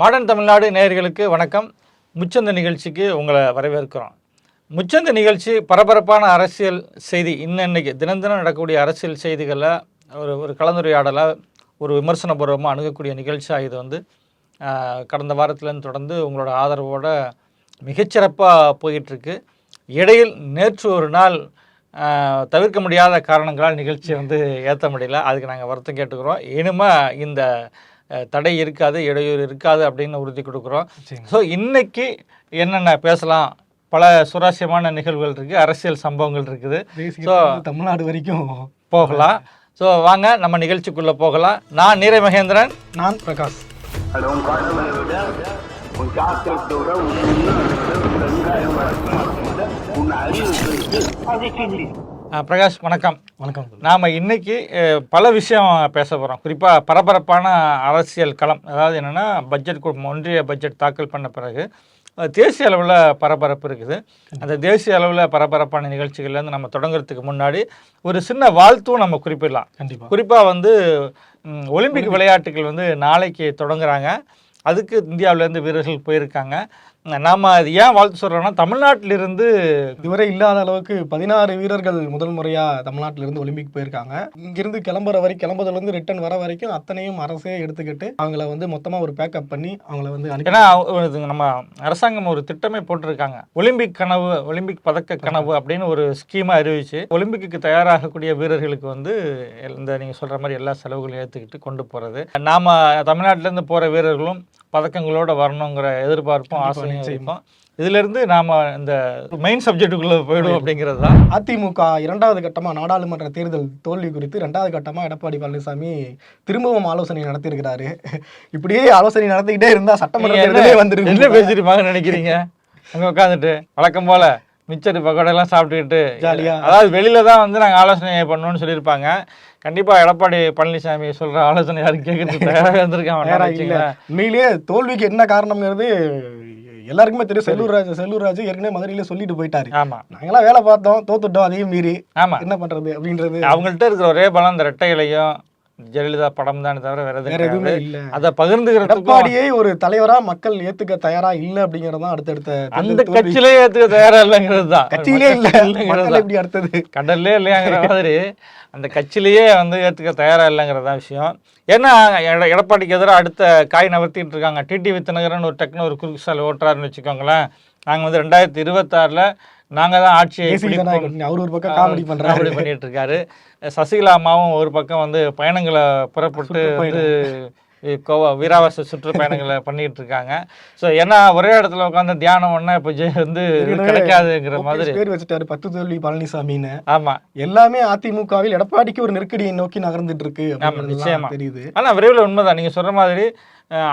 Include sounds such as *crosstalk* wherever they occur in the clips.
Modern Tamil Nadu நேயர்களுக்கு வணக்கம். முச்சந்த நிகழ்ச்சிக்கு உங்களை வரவேற்கிறோம். முச்சந்த நிகழ்ச்சி பரபரப்பான அரசியல் செய்தி. இன்னன்னைக்கு தினம் தினம் நடக்கக்கூடிய அரசியல் செய்திகளை ஒரு ஒரு கலந்துரையாடலாக ஒரு விமர்சனபூர்வமாக அணுகக்கூடிய நிகழ்ச்சியாக இது வந்து கடந்த வாரத்துலேருந்து தொடர்ந்து உங்களோட ஆதரவோட மிகச்சிறப்பாக போயிட்டுருக்கு. இடையில் நேற்று ஒரு நாள் தவிர்க்க முடியாத காரணங்களால் நிகழ்ச்சியை வந்து ஏற்ற முடியல. அதுக்கு நாங்கள் வருத்தம் கேட்டுக்கிறோம். இனிமேல் இந்த தடை இருக்காது இடையூறு இருக்காது அப்படின்னு உறுதி கொடுக்குறோம். ஸோ இன்னைக்கு என்னென்ன பேசலாம்? பல சுவாரஸ்யமான நிகழ்வுகள் இருக்குது அரசியல் சம்பவங்கள் இருக்குது. தேசிய தமிழ்நாடு வரைக்கும் போகலாம். ஸோ வாங்க நம்ம நிகழ்ச்சிக்குள்ளே போகலாம். நான் நீரை மகேந்திரன். நான் பிரகாஷ். அது உன் பிரகாஷ் வணக்கம். வணக்கம் நாம் இன்னைக்கு பல விஷயம் பேச போகிறோம் குறிப்பாக பரபரப்பான அரசியல் களம். அதாவது என்னென்னா பட்ஜெட் ஒன்றிய பட்ஜெட் தாக்கல் பண்ண பிறகு தேசிய அளவில் பரபரப்பு இருக்குது. அந்த தேசிய அளவில் பரபரப்பான நிகழ்ச்சிகள்லேருந்து நம்ம தொடங்குறதுக்கு முன்னாடி ஒரு சின்ன வாழ்த்தும் நம்ம குறிப்பிடலாம். கண்டிப்பா. குறிப்பாக வந்து ஒலிம்பிக் விளையாட்டுகள் வந்து நாளைக்கு தொடங்குறாங்க. அதுக்கு இந்தியாவிலேருந்து வீரர்கள் போயிருக்காங்க. நாம் அது ஏன் வாழ்த்து சொல்கிறோன்னா தமிழ்நாட்டிலிருந்து இதுவரை இல்லாத அளவுக்கு பதினாறு வீரர்கள் முதல் முறையாக தமிழ்நாட்டிலிருந்து ஒலிம்பிக் போயிருக்காங்க. இங்கிருந்து கிளம்புற வரை கிளம்புறதுலேருந்து ரிட்டன் ரிட்டர்ன் வர வரைக்கும் அத்தனையும் அரசே எடுத்துக்கிட்டு அவங்கள வந்து மொத்தமாக ஒரு பேக்கப் பண்ணி அவங்கள வந்து ஏன்னா இது நம்ம அரசாங்கம் ஒரு திட்டமே போட்டிருக்காங்க. ஒலிம்பிக் கனவு ஒலிம்பிக் பதக்க கனவு அப்படின்னு ஒரு ஸ்கீமை அறிவிச்சு ஒலிம்பிக்கு தயாராகக்கூடிய வீரர்களுக்கு வந்து இந்த நீங்கள் சொல்கிற மாதிரி எல்லா செலவுகளையும் ஏற்றுக்கிட்டு கொண்டு போகிறது நாம் தமிழ்நாட்டிலேருந்து போகிற வீரர்களும் பதக்கங்களோட வரணுங்கிற எதிர்பார்ப்பும் ஆசையும். இருக்கும். இதிலிருந்து நாம் இந்த மெயின் சப்ஜெக்ட்டுக்குள்ளே போயிடும் அப்படிங்கிறது தான். அதிமுக இரண்டாவது கட்டமா நாடாளுமன்ற தேர்தல் தோல்வி குறித்து இரண்டாவது கட்டமா எடப்பாடி பழனிசாமி திரும்பவும் ஆலோசனை நடத்தியிருக்கிறாரு. இப்படியே ஆலோசனை நடத்திக்கிட்டே இருந்தா சட்டமன்ற தேர்தலே என்ன வந்துருக்கு பேசிருப்பாங்க நினைக்கிறீங்க? அங்க உட்காந்துட்டு வழக்கம் போல. மிச்சர் பக்கோடெல்லாம் சாப்பிட்டுக்கிட்டு ஜாலியா. அதாவது வெளியில தான் வந்து நாங்க ஆலோசனை பண்ணணும்னு சொல்லியிருப்பாங்க. கண்டிப்பா எடப்பாடி பழனிசாமி சொல்ற ஆலோசனை யாரும் கேட்கறதுக்கு *laughs* தயாராக இருந்திருக்காங்க உண்மையிலேயே தோல்விக்கு என்ன காரணம்ங்கிறது எல்லாருக்குமே தெரியும். செல்லூர் ராஜ் செல்லூர் ராஜ் ஏற்கனவே மதுரையில சொல்லிட்டு போயிட்டாரு. ஆமா. நாங்களாம் வேலை பார்த்தோம் தோத்துட்டோம் அதையும் மீறி ஆமா. என்ன பண்றது அப்படின்றது. அவங்கள்ட்ட இருக்கிற ஒரே பலம் அந்த ரெட்டை இலையும் ஜெயலலிதா படம் தான் தவிர வேற எதுவும். இல்ல. அதை பகிர்ந்துக்கிறதுக்கும் எடப்பாடியே ஒரு தலைவரா மக்கள் ஏத்துக்க தயாரா இல்ல அப்படிங்கறதுதான் அடுத்தடுத்த அந்த. கட்சியிலே ஏத்துக்க தயாரா இல்லைங்கிறது தான். கட்சியிலே இல்ல. எப்படி அடுத்தது? கடல்லே இல்லையாங்கிற மாதிரி அந்த கட்சியிலேயே வந்து ஏற்றுக்க தயாராக இல்லைங்கிறது தான் விஷயம். ஏன்னா எட- எடப்பாடிக்கு எதிராக அடுத்த காய் நகர்த்திட்டு இருக்காங்க. டிடி வித்தனகரன் ஒரு டக்குன்னு ஒரு குறுக்கு சாலை ஓட்டுறாருன்னு வச்சுக்கோங்களேன். நாங்கள் வந்து ரெண்டாயிரத்தி இருபத்தாறில் நாங்கள் தான் ஆட்சியை அவர் ஒரு பக்கம் காமெடி பண்றாரு. காமெடி பண்ணிட்டு இருக்காரு சசிகலா அம்மாவும் ஒரு பக்கம் வந்து பயணங்களை புறப்பட்டு வந்து கோவா வீராவாச சுற்றுப்பயணங்களை பண்ணிட்டு இருக்காங்க ஸோ ஏன்னா ஒரே இடத்துல உட்காந்து தியானம் ஒன்றா இப்போ வந்து கிடைக்காதுங்கிற மாதிரி. பேர் வச்சுட்டாரு பத்து தோல்வி பழனிசாமின்னு. ஆமா. எல்லாமே அதிமுகவில் எடப்பாடிக்கு ஒரு நெருக்கடியை நோக்கி நகர்ந்துட்டு இருக்கு அப்படிங்கிறது நிச்சயமா. தெரியுது. ஆனா விரைவில் உண்மைதான். நீங்க சொல்ற மாதிரி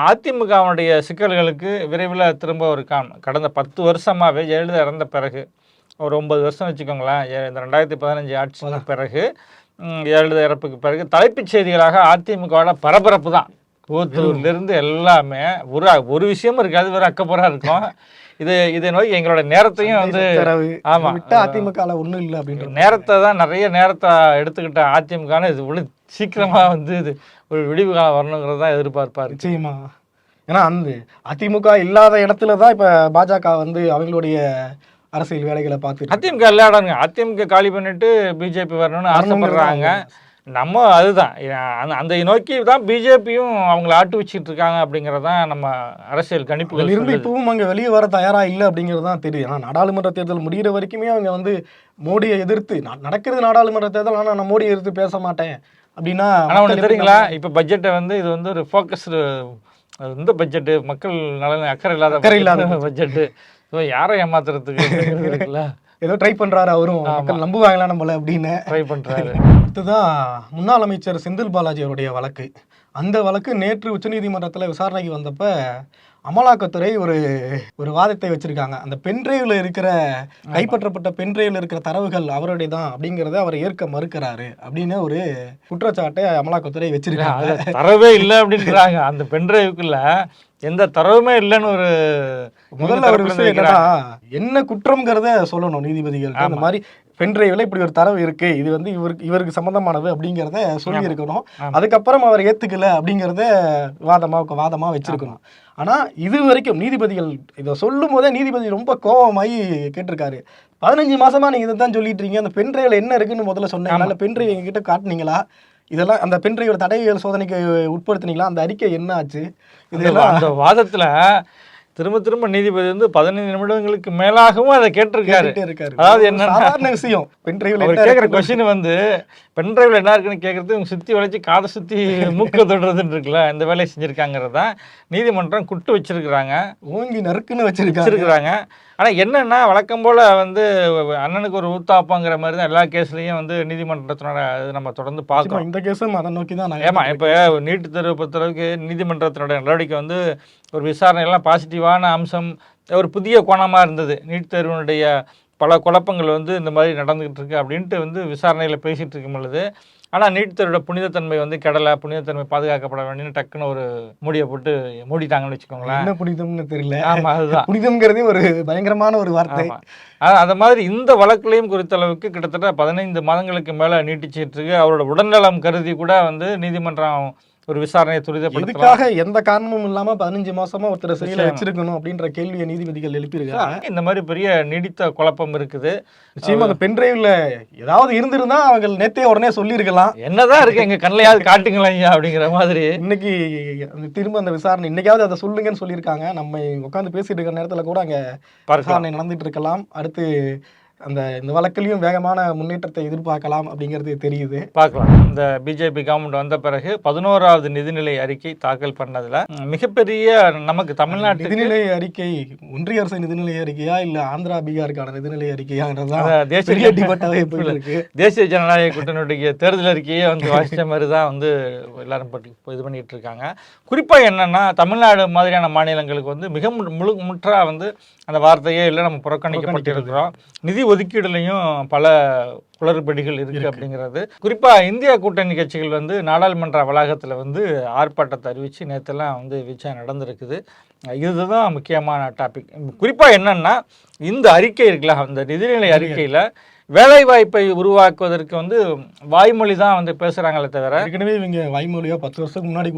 அதிமுகவுடைய சிக்கல்களுக்கு விரைவில் திரும்ப ஒரு காம் கடந்த பத்து வருஷமாவே ஜெயலலிதா இறந்த பிறகு ஒரு ஒன்பது வருஷம் வச்சுக்கோங்களேன். இந்த ரெண்டாயிரத்தி பதினஞ்சு ஆட்சிக்கு பிறகு ஜெயலலிதா இறப்புக்கு பிறகு தலைப்புச் செய்திகளாக அதிமுகவோட பரபரப்பு தான். கூத்தூர்ல இருந்து எல்லாமே ஒரு ஒரு விஷயமும் இருக்காது. வெறும் அக்கப்புறம் இருக்கும். இது இதை நோக்கி எங்களோட நேரத்தையும் வந்து தரவு ஆமா. விட்டா அதிமுகல ஒண்ணும் இல்ல அப்படின்ற நேரத்தை தான் நிறைய நேரத்தை எடுத்துக்கிட்ட அதிமுக இது இவ்வளவு சீக்கிரமா வந்து இது ஒரு விடிவு காலம் வரணுங்கிறது தான் எதிர்பார்ப்பாரு நிச்சயமா. ஏன்னா அந்த அதிமுக இல்லாத இடத்துல தான் இப்ப பாஜக வந்து அவங்களுடைய அரசியல் வேலைகளை பார்த்துட்டு அதிமுக இடங்க அதிமுக காலி பண்ணிட்டு பிஜேபி வரணும்னு ஆசைப்படுறாங்க. நம்ம அதுதான். அந்த- நோக்கி தான் பிஜேபியும் அவங்கள ஆட்டு வச்சுட்டு இருக்காங்க அப்படிங்கிறது தான் நம்ம அரசியல் கணிப்புகள் இருந்து. இப்பவும் அங்க வெளியே வர தயாரா இல்ல அப்படிங்கிறது தான் தெரியும். ஆனா நாடாளுமன்ற தேர்தல் முடிகிற வரைக்குமே அவங்க வந்து மோடியை எதிர்த்து நடக்கிறது நாடாளுமன்ற தேர்தல் ஆனா நான் மோடியை எதிர்த்து பேச மாட்டேன் அப்படின்னா ஆனா மக்கள் ஒண்ணு எப்படி தெரியுங்களா? இப்ப பட்ஜெட்டை வந்து இது வந்து ஒரு ஃபோக்கஸ்டு இந்த பட்ஜெட் மக்கள் நலன் அக்கறை இல்லாத அக்கறை இல்லாத பட்ஜெட் *laughs* ஸோ யாரை ஏமாத்துறதுக்கு இருக்குல்ல? ஏதோ ட்ரை பண்றாரு அவரும். மக்கள் நம்புவாங்களா நம்மள அப்படின்னு. ட்ரை பண்றாரு. அடுத்ததான் முன்னாள் அமைச்சர் செந்தில் பாலாஜி அவருடைய வழக்கு. அந்த வழக்கு நேற்று உச்சநீதிமன்றத்துல விசாரணைக்கு வந்தப்ப அமலாக்கத்துறை ஒரு ஒரு வாதத்தை வச்சிருக்காங்க. அந்த பென்ட்ரைவ்ல இருக்கிற கைப்பற்றப்பட்ட பென்ட்ரைவ்ல இருக்கிற தரவுகள் அவருடைய தான் அப்படிங்கறத அவர் ஏற்க மறுக்கிறாரு அப்படின்னு ஒரு குற்றச்சாட்டை அமலாக்கத்துறை வச்சிருக்காங்க. தரவே இல்லை அப்படின்றாங்க. அந்த பென்ட்ரைவுக்குள்ள எந்த தரவுமே இல்லைன்னு ஒரு முதல்ல ஒரு விஷயம் என்னன்னா என்ன குற்றம்ங்கிறத சொல்லணும் நீதிபதிகள். அந்த மாதிரி பென்ட்ரைவில் இப்படி ஒரு தரவு இருக்கு. இது வந்து இவருக்கு இவருக்கு சம்பந்தமானது அப்படிங்கிறத சொல்லி இருக்கணும் ஆமா. அதுக்கப்புறம் அவர் ஏத்துக்கல அப்படிங்கிறத வாதமா வாதமா வச்சிருக்கணும். ஆனா இது வரைக்கும் நீதிபதிகள் இதை சொல்லும் போதே நீதிபதி ரொம்ப கோபமாயி கேட்டிருக்காரு. பதினஞ்சு மாசமா நீங்க இதை தான் சொல்லிட்டு இருக்கீங்க அந்த பென்ட்ரைவில் என்ன இருக்குன்னு முதல்ல சொன்னீங்களா இல்லை பென்ட்ரைவ் எங்ககிட்ட காட்டுனீங்களா? இதெல்லாம் அந்த பென்ட்ரைவோட தடவியல் சோதனைக்கு உட்படுத்துனீங்களா? அந்த அறிக்கை என்ன ஆச்சு? இதெல்லாம் அந்த வாதத்துல திரும்ப திரும்ப நீதிபதி வந்து பதினைந்து நிமிடங்களுக்கு மேலாகவும் அதை கேட்டிருக்காரு. அதாவது சாதாரண விஷயம். என்ன கேட்குற கொஸ்டின் வந்து பென்ட்ரைவில் என்ன இருக்குன்னு கேட்கறது இவங்க சுற்றி வளைச்சு காதை சுற்றி *laughs* மூக்க தொடுறதுன்னு இருக்குல்ல இந்த வேலையை செஞ்சுருக்காங்கிறது தான். நீதிமன்றம் குட்டு வச்சிருக்கிறாங்க. ஓங்கி நறுக்குன்னு வச்சிருக்காரு வச்சிருக்கிறாங்க. ஆனால் என்னன்னா வழக்கம் போல் வந்து அண்ணனுக்கு ஒரு ஊத்தாப்பாங்கிற மாதிரி தான் எல்லா கேஸ்லேயும் வந்து நீதிமன்றத்தினோட இது நம்ம தொடர்ந்து நிச்சயமா இந்த கேஸும் அதை நோக்கி தான் ஏமா இப்போ நீட்டு தேர்வு பொறுத்தளவுக்கு நீதிமன்றத்தினுடைய நடவடிக்கை வந்து ஒரு விசாரணையெல்லாம் பாசிட்டிவான அம்சம் ஒரு புதிய கோணமாக இருந்தது. நீட் தேர்வினுடைய பல குழப்பங்கள் வந்து இந்த மாதிரி நடந்துகிட்டு இருக்கு அப்படின்ட்டு வந்து விசாரணையில் பேசிகிட்டு இருக்கும் பொழுது ஆனால் நீட் தேர்வோட புனிதத்தன்மை வந்து கெடலை புனிதத்தன்மை பாதுகாக்கப்பட வேண்டியன்னு டக்குன்னு ஒரு மூடியை போட்டு மூடிட்டாங்கன்னு வச்சுக்கோங்களேன். என்ன புனிதம்னு தெரியல. ஆமாம் அதுதான். புனிதம்ங்கிறதே ஒரு பயங்கரமான ஒரு வார்த்தை. அந்த மாதிரி இந்த வழக்குலையும் குறித்தளவுக்கு கிட்டத்தட்ட பதினைந்து மாதங்களுக்கு மேல நீட்டிச்சிட்டு இருக்கு. அவரோட உடல்நலம் கருதி கூட வந்து நீதிமன்றம் ஒரு விசாரணையை துரிதப்படுத்தலாம். இதுக்காக எந்த காரணமும் இல்லாம பதினஞ்சு மாசமா ஒருத்தர் சிறையில. வச்சிருக்கணும் அப்படின்ற கேள்வியை நீதிபதிகள் எழுப்பியிருக்காங்க. இந்த மாதிரி பெரிய நீடித்த குழப்பம் இருக்குது. நிச்சயமா அந்த பென்ட்ரைவ்ல ஏதாவது இருந்திருந்தா அவங்க நேத்தே உடனே சொல்லியிருக்கலாம். என்னதான் இருக்கு எங்க கண்ணையாவது காட்டுங்களேன் ஐயா அப்படிங்கிற மாதிரி. இன்னைக்கு அந்த திரும்ப அந்த விசாரணை இன்னைக்காவது அதை சொல்லுங்கன்னு சொல்லியிருக்காங்க. நம்ம உட்காந்து பேசிட்டு இருக்கிற நேரத்துல கூட அங்க விசாரணை நடந்துட்டு இருக்கலாம். அடுத்து அந்த இந்த வழக்கிலையும் வேகமான முன்னேற்றத்தை எதிர்பார்க்கலாம் அப்படிங்கிறது தெரியுது. பார்க்கலாம். இந்த பிஜேபி கவர்மெண்ட் வந்த பிறகு பதினோராவது நிதிநிலை அறிக்கை தாக்கல் பண்ணதுல மிகப்பெரிய நமக்கு தமிழ்நாட்டுக்கு நிதிநிலை அறிக்கை ஒன்றிய அரசு நிதிநிலை அறிக்கையா இல்ல ஆந்திரா பீகாருக்கான நிதிநிலை அறிக்கையான்றதுதான் அந்த தேசிய இருக்கு தேசிய ஜனநாயக கூட்டணியுடைய தேர்தல் அறிக்கையே வந்து வாசிச்ச மாதிரி தான் வந்து எல்லாரும் இது பண்ணிட்டு இருக்காங்க. குறிப்பாக என்னன்னா தமிழ்நாடு மாதிரியான மாநிலங்களுக்கு வந்து மிக முழு முற்றா வந்து அந்த வார்த்தையே இல்லை நம்ம புறக்கணிக்கப்பட்டிருக்கிறோம். நிதி ஒதுக்கீடுலையும் பல குளறுபடிகள் இருக்கு அப்படிங்கிறது. குறிப்பா இந்தியா கூட்டணி கட்சிகள் வந்து நாடாளுமன்ற வளாகத்துல வந்து ஆர்ப்பாட்டத்தை அறிவிச்சு நேத்தெல்லாம் வந்து விச்சா நடந்திருக்குது. இதுதான் முக்கியமான டாபிக் குறிப்பா என்னன்னா இந்த அறிக்கை இருக்குல்ல அந்த நிதிநிலை அறிக்கையில வேலை வாய்ப்பை உருவாக்குவதற்கு வந்து வாய்மொழி தான் வந்து பேசுறாங்களே தவிர ஏற்கனவே இவங்க வாய்மொழியா பத்து வருஷத்துக்கு முன்னாடி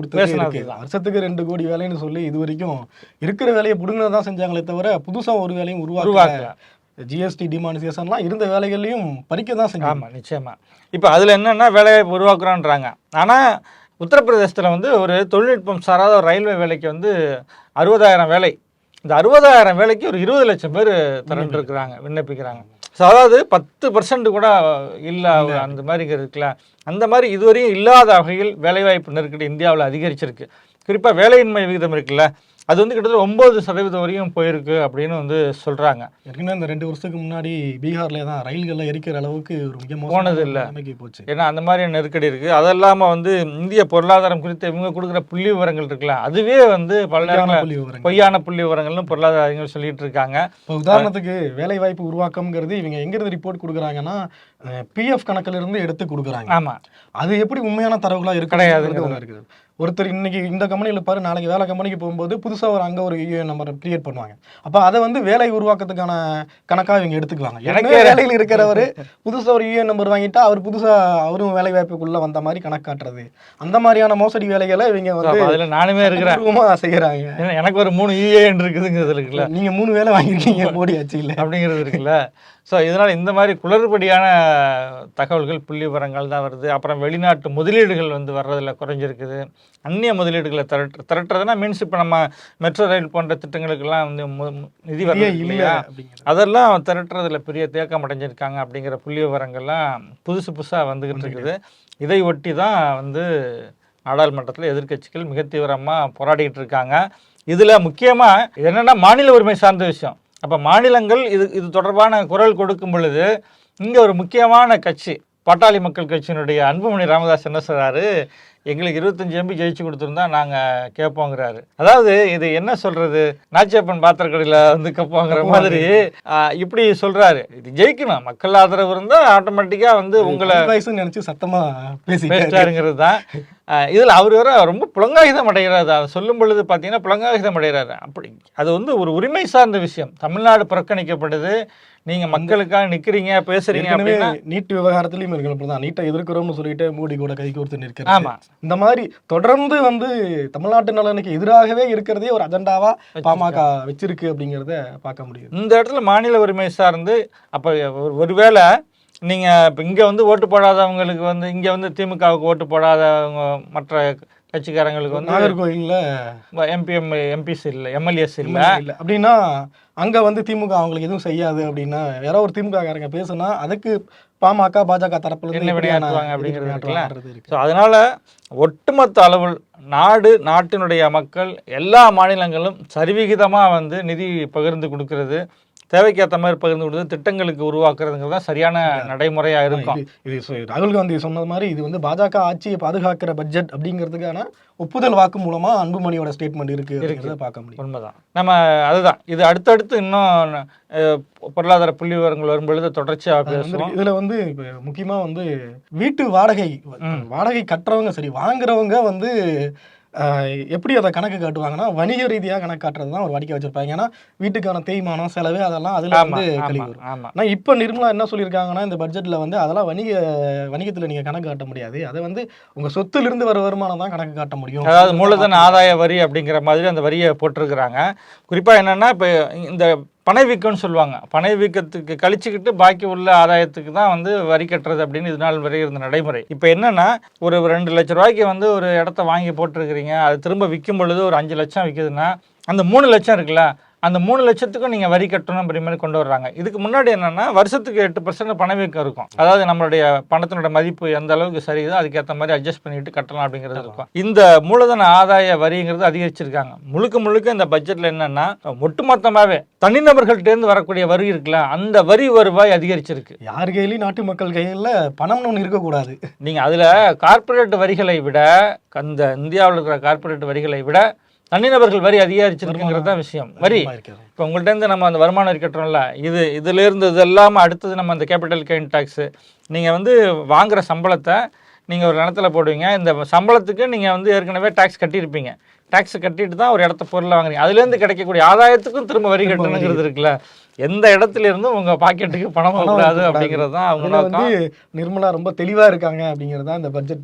தான். வருஷத்துக்கு ரெண்டு கோடி வேலைன்னு சொல்லி இது வரைக்கும் இருக்கிற வேலையை புடுங்கினதான் செஞ்சாங்களே தவிர புதுசா ஒரு வேலையும் உருவாக்க ஜிஎஸ்டி டிமானிசேஷன்லாம் இருந்த வேலைகளையும் பறிக்க தான் செஞ்சாங்க. ஆமா நிச்சயமா. இப்போ அதுல என்னன்னா வேலைவாய்ப்பு உருவாக்குறோன்றாங்க. ஆனா உத்தரப்பிரதேசத்துல வந்து ஒரு தொழில்நுட்பம் சாராத ஒரு ரயில்வே வேலைக்கு வந்து அறுபதாயிரம் வேலை. இந்த அறுபதாயிரம் வேலைக்கு ஒரு இருபது லட்சம் பேர் திரண்டு இருக்கிறாங்க விண்ணப்பிக்கிறாங்க. ஸோ அதாவது பத்து பர்சன்ட் கூட இல்லை. அந்த மாதிரி இருக்குல்ல. அந்த மாதிரி இதுவரையும் இல்லாத வகையில் வேலைவாய்ப்பு நெருக்கடி இந்தியாவில் அதிகரிச்சிருக்கு. குறிப்பாக வேலையின்மை விகிதம் இருக்குல்ல அது வந்து கிட்டத்தட்ட ஒம்பது சதவீதம் வரையும் போயிருக்கு அப்படின்னு வந்து சொல்கிறாங்க ஏற்கனவே இந்த ரெண்டு வருஷத்துக்கு முன்னாடி பீகார்ல தான் ரயில்கள்ல எரிக்கிற அளவுக்கு ஒரு மிக போனது இல்ல. போச்சு. ஏன்னா அந்த மாதிரியான நெருக்கடி இருக்குது அது இல்லாமல் வந்து இந்திய பொருளாதாரம் குறித்து இவங்க கொடுக்குற புள்ளி விவரங்கள் இருக்குல்ல அதுவே வந்து பல புள்ளி விவரங்கள். பொய்யான புள்ளி விவரங்கள்னு பொருளாதார அறிஞர்கள் சொல்லிட்டு இருக்காங்க. இப்போ உதாரணத்துக்கு வேலை வாய்ப்பு உருவாக்கம்ங்கிறது இவங்க எங்கிருந்து ரிப்போர்ட் கொடுக்குறாங்கன்னா பிஎஃப் கணக்குல இருந்து எடுத்து கொடுக்குறாங்க. ஆமாம் அது எப்படி உண்மையான தரவுகளா இருக்கு. ஒன்று இருக்குது. ஒருத்தர் இன்னைக்கு இந்த கம்பெனியில் பாரு நாளைக்கு வேலை கம்பெனிக்கு போகும்போது புதுசா ஒரு அங்க ஒரு யூஏ நம்பர் கிரியேட் பண்ணுவாங்க. அப்ப அதை வந்து வேலை உருவாக்கத்துக்கான கணக்கா இவங்க எடுத்துக்குவாங்க. எனக்கே- வேலையில் இருக்கிறவர் புதுசா ஒரு யூஏ நம்பர் வாங்கிட்டா அவர் புதுசா அவரும் வேலை வாய்ப்புக்குள்ள வந்த மாதிரி கணக்கு காட்டுறது. அந்த மாதிரியான மோசடி வேலைகளை இவங்க வந்து அதில் நானுமே இருக்கிறேன். ஏன்னா எனக்கு ஒரு மூணு யூஏஎன் இருக்குதுங்கிறது இருக்குல்ல. நீங்க மூணு வேலை வாங்கிருக்கீங்க மோடி *laughs* ஆட்சியில் அப்படிங்கிறது இருக்குல்ல. ஸோ இதனால் இந்த மாதிரி குளறுபடியான தகவல்கள் புள்ளி விவரங்கள் தான் வருது. அப்புறம் வெளிநாட்டு முதலீடுகள் வந்து வர்றதில் குறைஞ்சிருக்குது. அந்நிய முதலீடுகளை திரட்டு திரட்டுறதுனா மீன்ஸ் இப்போ நம்ம மெட்ரோ ரயில் போன்ற திட்டங்களுக்கெல்லாம் வந்து நிதி இல்ல இல்லையா அதெல்லாம் திரட்டுறதுல பெரிய தேக்கம் அடைஞ்சிருக்காங்க அப்படிங்கிற புள்ளி விவரங்கள்லாம் புதுசு புதுசாக வந்துகிட்டு இருக்குது. இதை ஒட்டி தான் வந்து நாடாளுமன்றத்தில் எதிர்க்கட்சிகள் மிக தீவிரமாக போராடிட்டு இருக்காங்க. இதில் முக்கியமாக என்னென்னா மாநில உரிமை சார்ந்த விஷயம். அப்போ மாநிலங்கள் இது இது தொடர்பான குரல் கொடுக்கும் பொழுது இங்கே ஒரு முக்கியமான கட்சி பாட்டாளி மக்கள் கட்சியினுடைய அன்புமணி ராமதாஸ் என்ன சொல்கிறாரு எங்களுக்கு இருபத்தஞ்சு எம்பி ஜெயிச்சு கொடுத்துருந்தா நாங்கள் கேட்போங்கிறாரு அதாவது இது என்ன சொல்றது? நாச்சியப்பன் பாத்திர கடையில் வந்து கேட்போங்கிற மாதிரி இப்படி சொல்றாரு. இது ஜெயிக்கணும். மக்கள் ஆதரவு இருந்தால் ஆட்டோமேட்டிக்காக வந்து உங்களை நினைச்சு சத்தமா பேசிட்டாரு. பேசிட்டாருங்கிறது தான் இதில் அவர் வேற ரொம்ப புலங்காகிதம் அடைகிறாரு. அதை சொல்லும் பொழுது பார்த்தீங்கன்னா புலங்காகிதம் அடைகிறாரு. அப்படி அது வந்து ஒரு உரிமை சார்ந்த விஷயம். தமிழ்நாடு புறக்கணிக்கப்படுது நீங்கள் மக்களுக்காக நிற்கிறீங்க பேசுறீங்க அப்படின்னா நீட் விவகாரத்திலயும் இருக்கு அப்படிதான் நீட்டை எதிர்க்கிறோம்னு சொல்லிட்டு மோடி கூட கை கோர்த்து நிற்கிறாரு ஆமா. இந்த மாதிரி தொடர்ந்து வந்து தமிழ்நாட்டு நலனுக்கு எதிராகவே இருக்கிறதே ஒரு அஜெண்டாவா பாமக வச்சிருக்கு அப்படிங்கறத பார்க்க முடியுது. இந்த இடத்துல மாநில உரிமை சார்ந்து அப்போ ஒரு- ஒருவேளை நீங்கள் இப்போ இங்கே வந்து ஓட்டு போடாதவங்களுக்கு வந்து இங்கே வந்து திமுகவுக்கு ஓட்டு போடாதவங்க மற்ற கட்சிக்காரங்களுக்கு வந்து நாகர்கோயில்ல எம்பிஎம் எம்பிஸ் இல்லை எம்எல்ஏஸ் இல்லை. இல்ல. அப்படின்னா அங்க வந்து திமுக அவங்களுக்கு எதுவும் செய்யாது அப்படின்னா யாரோ ஒரு திமுக காரங்க பேசுனா அதுக்கு பாமக பாஜக தரப்புல அப்படிங்கிறது ஸோ அதனால் ஒட்டுமொத்த அளவில் நாடு நாட்டினுடைய மக்கள் எல்லா மாநிலங்களும் சரிவிகிதமாக வந்து நிதி பகிர்ந்து கொடுக்கறது. தேவைக்கேற்ற மாதிரி பகிர்ந்து கொடுத்து திட்டங்களுக்கு உருவாக்குறதுங்கிறது தான் சரியான நடைமுறையாக இருக்கும். இது ராகுல் காந்தி சொன்னது மாதிரி இது வந்து பாஜக ஆட்சியை பாதுகாக்கிற பட்ஜெட் அப்படிங்கிறதுக்கான ஒப்புதல் வாக்கு மூலமா அன்புமணியோட ஸ்டேட்மெண்ட் இருக்கு அப்படிங்கிறத பார்க்க முடியும். உண்மைதான். நம்ம அதுதான். இது அடுத்தடுத்து இன்னும் பொருளாதார புள்ளி விவரங்கள் வரும்பொழுது தொடர்ச்சியாக அது வந்து பேசுவோம். இதுல வந்து இப்ப முக்கியமா வந்து வீட்டு வாடகை வாடகை கட்டுறவங்க சரி வாங்குறவங்க வந்து எப்படி அதை கணக்கு காட்டுவாங்கன்னா வணிக ரீதியா கணக்கு காட்டுறது தான் ஒரு வாடிக்கை வச்சிருப்பாங்க. ஏன்னா வீட்டுக்கான தேய்மானம் செலவு அதெல்லாம் அதுல வந்து கழிவு வரும். ஆமா. ஆனா இப்ப நிர்மலா என்ன சொல்லியிருக்காங்கன்னா இந்த பட்ஜெட்ல வந்து அதெல்லாம் வணிக வணிகத்துல நீங்க கணக்கு காட்ட முடியாது. அதை வந்து உங்க சொத்துல இருந்து வர வருமானம் தான் கணக்கு காட்ட முடியும். அதாவது மூலதன ஆதாய வரி அப்படிங்கிற மாதிரி அந்த வரியை போட்டிருக்கிறாங்க. குறிப்பாக என்னன்னா இப்போ இந்த பணவீக்கம்னு சொல்லுவாங்க. பணவீக்கத்துக்கு கழிச்சுக்கிட்டு பாக்கி உள்ள ஆதாயத்துக்கு தான் வந்து வரி கட்டுறது அப்படின்னு இது நாள் வரை இருந்த நடைமுறை. இப்போ என்னன்னா ஒரு ரெண்டு லட்ச ரூபாய்க்கு வந்து ஒரு இடத்த வாங்கி போட்டிருக்கிறீங்க. அது திரும்ப விற்கும் பொழுது ஒரு அஞ்சு லட்சம் விற்குதுன்னா அந்த மூணு லட்சம் இருக்குல்ல அந்த மூணு லட்சத்துக்கும் நீங்கள் வரி கட்டணும் அப்படி மாதிரி கொண்டு வர்றாங்க. இதுக்கு முன்னாடி என்னன்னா வருஷத்துக்கு எட்டு பர்சன்ட் பணவீக்கம் இருக்கும். அதாவது நம்மளுடைய பணத்தினோட மதிப்பு எந்த அளவுக்கு சரியுதோ அதுக்கேற்ற மாதிரி அட்ஜஸ்ட் பண்ணிட்டு கட்டலாம் அப்படிங்கிறது இருக்கும். இந்த மூலதன ஆதாய வரிங்கிறது அதிகரிச்சிருக்காங்க. முழுக்க முழுக்க இந்த பட்ஜெட்ல என்னன்னா ஒட்டுமொத்தமாவே தனிநபர்கள்ட்டேருந்து வரக்கூடிய வரி இருக்குல்ல அந்த வரி வருவாய் அதிகரிச்சிருக்கு. யார் கையிலயும் நாட்டு மக்கள் கையில பணம்னு ஒண்ணு இருக்கக்கூடாது. நீங்க அதுல கார்ப்பரேட் வரிகளை விட அந்த இந்தியாவில் இருக்கிற கார்ப்பரேட் வரிகளை விட தனிநபர்கள் வரி அதிகரிச்சிருக்குங்கிறது தான் விஷயம். வரி. இப்போ உங்கள்கிட்ட நம்ம அந்த வருமானம் வரி கட்டுறோம்ல இது இதுலேருந்து இது இல்லாமல் அடுத்தது நம்ம அந்த கேபிட்டல் கெயின் டேக்ஸு நீங்கள் வந்து வாங்குற சம்பளத்தை நீங்கள் ஒரு நிலத்துல போடுவீங்க. இந்த சம்பளத்துக்கு நீங்கள் வந்து ஏற்கனவே டேக்ஸ் கட்டியிருப்பீங்க. டேக்ஸ் கட்டிட்டு தான் ஒரு இடத்த பொருளை வாங்குறீங்க. அதுலேருந்து கிடைக்கக்கூடிய ஆதாயத்துக்கும் திரும்ப வரி கட்டணுங்கிறது இருக்குல்ல. எந்த இடத்துல இருந்தும் உங்கள் பாக்கெட்டுக்கு பணம் வரக்கூடாது அப்படிங்கிறது தான் அவங்க வந்து நிர்மலா ரொம்ப தெளிவா இருக்காங்க அப்படிங்கறது தான் இந்த பட்ஜெட்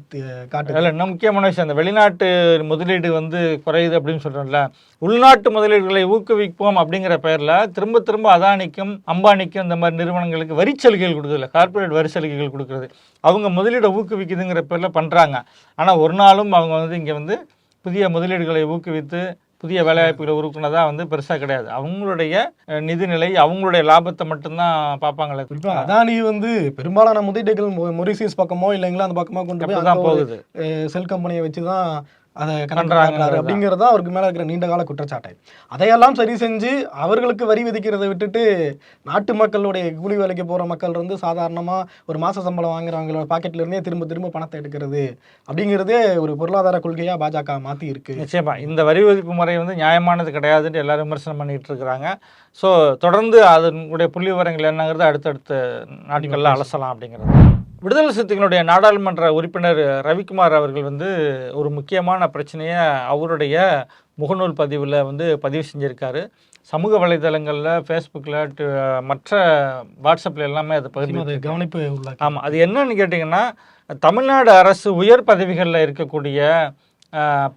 காட்டுது. அதில் இன்னும் முக்கியமான விஷயம் இந்த வெளிநாட்டு முதலீடு வந்து குறையுது அப்படின்னு சொல்கிறோம்ல உள்நாட்டு முதலீடுகளை ஊக்குவிப்போம் அப்படிங்கிற பெயரில் திரும்ப திரும்ப அதானிக்கும் அம்பானிக்கும் இந்த மாதிரி நிறுவனங்களுக்கு வரி சலுகைகள் கொடுக்குறதில்ல. கார்ப்பரேட் வரி சலுகைகள் கொடுக்குறது. அவங்க முதலீடை ஊக்குவிக்குதுங்கிற பேரில் பண்ணுறாங்க ஆனால் ஒரு நாளும் அவங்க வந்து இங்கே வந்து புதிய முதலீடுகளை ஊக்குவித்து புதிய வேலைவாய்ப்புகளை உருக்குனதா வந்து பெருசாக கிடையாது. அவங்களுடைய நிதிநிலை அவங்களுடைய லாபத்தை மட்டும்தான் பார்ப்பாங்களே குறிப்பா அதானி வந்து பெரும்பாலான முதலீடுகள் மொரிசியஸ் பக்கமோ இல்லை இங்கிலாந்து பக்கமோ கொண்டு போய் ஒரு, போகுது. செல் கம்பெனியை வச்சு தான் அதை தான். அப்படிங்கிறது தான் அவருக்கு மேல இருக்கிற நீண்ட கால குற்றச்சாட்டு. அதையெல்லாம் சரி செஞ்சு அவர்களுக்கு வரி விதிக்கிறதை விட்டுட்டு நாட்டு மக்களுடைய கூலி வேலைக்கு போற மக்கள் இருந்து சாதாரணமா ஒரு மாச சம்பளம் வாங்குறவங்களோட பாக்கெட்ல இருந்தே திரும்ப திரும்ப பணத்தை எடுக்கிறது அப்படிங்கிறதே ஒரு பொருளாதார கொள்கையா பாஜக மாத்தி இருக்கு. நிச்சயமா. இந்த வரி விதிப்பு முறை வந்து நியாயமானது கிடையாதுன்னு எல்லாரும் விமர்சனம் பண்ணிட்டு இருக்கிறாங்க ஸோ தொடர்ந்து அதனுடைய புள்ளி விவரங்கள் என்னங்கிறது அடுத்தடுத்த நாட்களில் அலசலாம் அப்படிங்கிறது. விடுதலை சிறுத்தைகளுடைய நாடாளுமன்ற உறுப்பினர் ரவிக்குமார் அவர்கள் வந்து ஒரு முக்கியமான பிரச்சனையை அவருடைய முகநூல் பதிவில் வந்து பதிவு செஞ்சிருக்காரு. சமூக வலைதளங்களில் ஃபேஸ்புக்கில் மற்ற வாட்ஸ்அப்பில் எல்லாமே அதை பகிர்ந்து கவனிப்பு ஆமாம் அது என்னன்னு கேட்டிங்கன்னா தமிழ்நாடு அரசு உயர் பதவிகளில் இருக்கக்கூடிய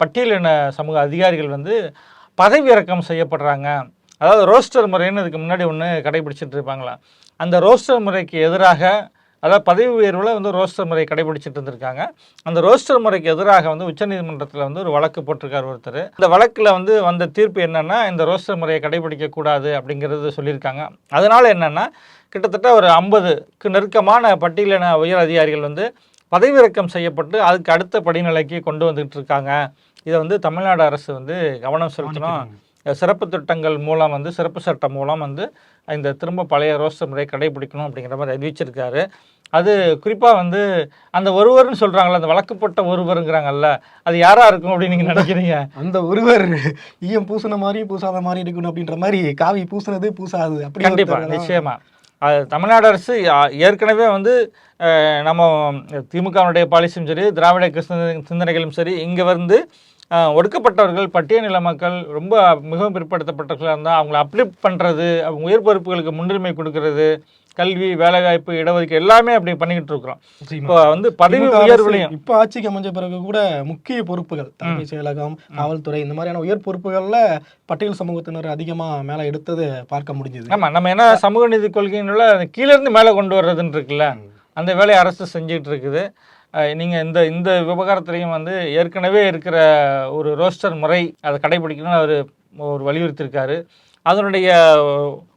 பட்டியலின சமூக அதிகாரிகள் வந்து பதவி இறக்கம் செய்யப்படுறாங்க. அதாவது ரோஸ்டர் முறைன்னு இதுக்கு முன்னாடி ஒன்று கடைபிடிச்சிட்டு இருப்பாங்களா அந்த ரோஸ்டர் முறைக்கு எதிராக அதாவது பதவி உயர்வில் வந்து ரோஸ்டர் முறை கடைபிடிச்சிட்டு இருந்திருக்காங்க. அந்த ரோஸ்டர் முறைக்கு எதிராக வந்து உச்சநீதிமன்றத்தில் வந்து ஒரு வழக்கு போட்டிருக்கார் ஒருத்தர். இந்த வழக்கில் வந்து வந்த தீர்ப்பு என்னென்னா இந்த ரோஸ்டர் முறையை கடைபிடிக்கக்கூடாது அப்படிங்கிறது சொல்லியிருக்காங்க. அதனால் என்னென்னா கிட்டத்தட்ட ஒரு ஐம்பதுக்கு நெருக்கமான பட்டியலின உயர் அதிகாரிகள் வந்து பதவியிறக்கம் செய்யப்பட்டு அதுக்கு அடுத்த படிநிலைக்கு கொண்டு வந்துகிட்டு இருக்காங்க. இதை வந்து தமிழ்நாடு அரசு வந்து கவனம் செலுத்தணும். சிறப்பு திட்டங்கள் மூலம் வந்து சிறப்பு சட்டம் மூலம் வந்து இந்த திரும்ப பழைய ரோஸ்டர் முறை கடைபிடிக்கணும் அப்படிங்கிற மாதிரி அறிவிச்சிருக்காரு. அது குறிப்பாக வந்து அந்த ஒருவர்னு சொல்கிறாங்கல்ல அந்த வழக்குப்பட்ட ஒருவருங்கிறாங்கல்ல அது யாராக இருக்கும் அப்படின்னு நீங்கள் நினைக்கிறீங்க? *laughs* அந்த ஒருவர் ஈயம் பூசின மாதிரி பூசாத மாதிரி இருக்கணும் அப்படின்ற மாதிரி காவி பூசுனது பூசாது அப்படி கண்டிப்பா ஒருத்தர் தான். நிச்சயமா. அது தமிழ்நாடு அரசு ஏற்கனவே வந்து நம்ம திமுகவுடைய பாலிசியும் சரி திராவிட சிந்தனைகளும் சரி இங்கே வந்து ஒடுக்கப்பட்டவர்கள் பட்டியலின மக்கள் ரொம்ப மிகவும் பிற்படுத்தப்பட்டவர்களாக இருந்தால் அவங்கள அப்லிஃப்ட் பண்ணுறது அவங்க உயர் பொறுப்புகளுக்கு முன்னுரிமை கொடுக்கறது கல்வி வேலைவாய்ப்பு இடஒதுக்கீடு எல்லாமே அப்படி பண்ணிக்கிட்டு இருக்கிறோம். இப்போ வந்து பதவி உயர்வுலையும் இப்ப ஆட்சிக்கு அமைஞ்ச பிறகு கூட முக்கிய பொறுப்புகள் தலைமை செயலகம் காவல்துறை இந்த மாதிரியான உயர் பொறுப்புகள்ல பட்டியல் சமூகத்தினர் அதிகமா மேல எடுத்தது பார்க்க முடிஞ்சது. ஆமா நம்ம என்ன சமூக நீதி கொள்கையினுள்ள கீழ இருந்து மேலே கொண்டு வர்றதுன்னு இருக்குல்ல அந்த வேலையை அரசு செஞ்சுட்டு இருக்குது. அஹ் நீங்க இந்த இந்த விவகாரத்திலையும் வந்து ஏற்கனவே இருக்கிற ஒரு ரோஸ்டர் முறை அதை கடைபிடிக்கணும்னு அவர் ஒரு வலியுறுத்தியிருக்காரு அதனுடைய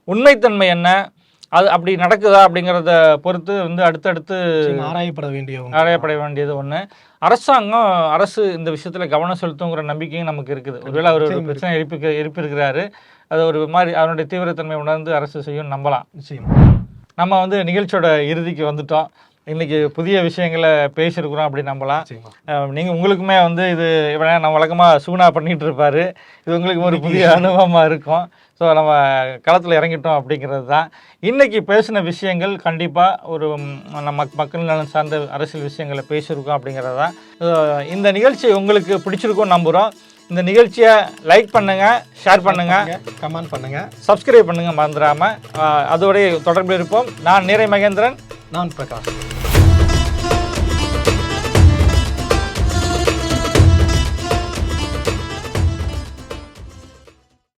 உண்மைத்தன்மை என்ன? அது அப்படி நடக்குதா அப்படிங்கிறத பொறுத்து வந்து அடுத்தடுத்து ஆராயப்பட வேண்டிய. ஆராயப்பட வேண்டியது ஒன்று அரசாங்கம் அரசு இந்த விஷயத்தில் கவனம் செலுத்துங்கிற நம்பிக்கையும் நமக்கு இருக்குது. ஒருவேளை அவர் ஒரு பிரச்சனை எழுப்பி எழுப்பியிருக்கிறாரு. அது ஒரு மாதிரி அதனுடைய தீவிரத்தன்மை உணர்ந்து அரசு செய்யும் நம்பலாம். நிச்சயமா. நம்ம வந்து நிகழ்ச்சியோட இறுதிக்கு வந்துட்டோம். இன்னைக்கு புதிய விஷயங்களை பேசியிருக்கிறோம் அப்படி நம்பலாம். நிச்சயமா. அஹ் நீங்க உங்களுக்குமே வந்து இது இவனை நம்ம வழக்கமாக சூனா பண்ணிட்டு இருப்பாரு. இது உங்களுக்கு ஒரு புதிய *laughs* அனுபவமாக இருக்கும். ஸோ நம்ம களத்தில் இறங்கிட்டோம் அப்படிங்கிறது தான். இன்னைக்கு பேசின விஷயங்கள் கண்டிப்பாக ஒரு நம்ம மக்கள் நலன் சார்ந்த அரசியல் விஷயங்களை பேசியிருக்கோம் அப்படிங்கிறது தான். இந்த நிகழ்ச்சி உங்களுக்கு பிடிச்சிருக்கும் நம்புகிறோம் இந்த நிகழ்ச்சியை லைக் பண்ணுங்க ஷேர் பண்ணுங்க கமெண்ட் பண்ணுங்க. சப்ஸ்கிரைப் பண்ணுங்க மறந்துடாம. அஹ் அதோடய தொடர்பில் இருப்போம். நான் நீரை மகேந்திரன். நான் பிரகாஷ்.